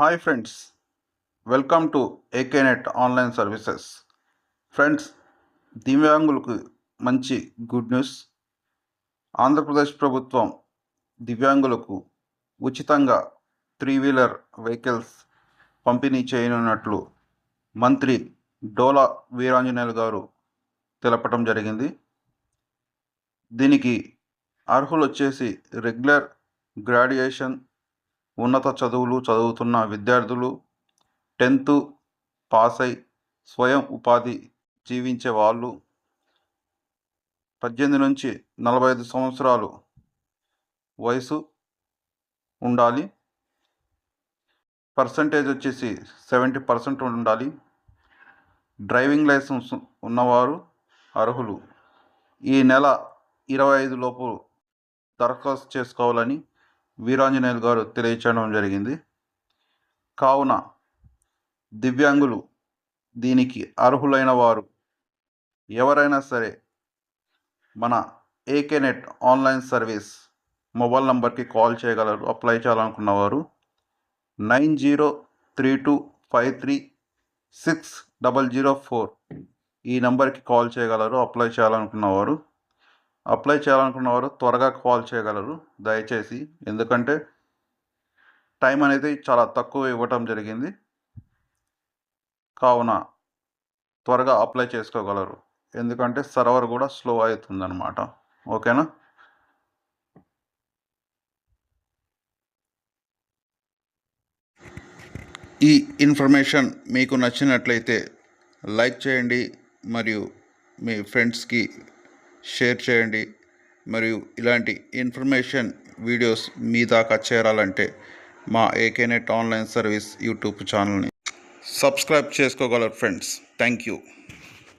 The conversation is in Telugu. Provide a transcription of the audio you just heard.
Hi friends welcome to AK net online services. Friends దివ్యాంగులకు మంచి గుడ్ న్యూస్. ఆంధ్రప్రదేశ్ ప్రభుత్వం దివ్యాంగులకు ఉచితంగా త్రీ వీలర్ వెహికల్స్ పంపిణీ చేయనున్నట్లు మంత్రి డోలా వీరాంజనేయులు గారు తెలపటం జరిగింది. దీనికి అర్హులు వచ్చేసి రెగ్యులర్ గ్రాడ్యుయేషన్ ఉన్నత చదువులు చదువుతున్న విద్యార్థులు టెన్త్ పాస్ అయి స్వయం ఉపాధి జీవించే వాళ్ళు పద్దెనిమిది నుంచి నలభై ఐదు సంవత్సరాలు వయసు ఉండాలి. పర్సంటేజ్ వచ్చేసి సెవెంటీ పర్సెంట్ ఉండాలి. డ్రైవింగ్ లైసెన్స్ ఉన్నవారు అర్హులు. ఈ నెల ఇరవై ఐదు లోపు దరఖాస్తు చేసుకోవాలని వీరాంజనేయులు గారు తెలియచేయడం జరిగింది. కావున దివ్యాంగులు దీనికి అర్హులైన వారు ఎవరైనా సరే మన AK net online service mobile నంబర్కి కాల్ చేయగలరు apply చేయాలనుకున్నవారు nine zero three two five three six double zero four ఈ నెంబర్కి కాల్ చేయగలరు అప్లై చేయాలనుకున్నవారు అప్లై చేయాలనుకున్న వారు త్వరగా కాల్ చేయగలరు దయచేసి. ఎందుకంటే టైం అనేది చాలా తక్కువ ఇవ్వటం జరిగింది. కావున త్వరగా అప్లై చేసుకోగలరు. ఎందుకంటే సర్వర్ కూడా స్లో అవుతుందన్నమాట. ఓకేనా? ఈ ఇన్ఫర్మేషన్ మీకు నచ్చినట్లయితే లైక్ చేయండి. మరియు మీ ఫ్రెండ్స్కి షేర్ చేయండి. మరియు ఇలాంటి ఇన్ఫర్మేషన్ వీడియోస్ మీ దాకా చేరాలంటే మా AK net online service YouTube ఛానల్ని సబ్స్క్రైబ్ చేసుకోగలరు ఫ్రెండ్స్. Thank you.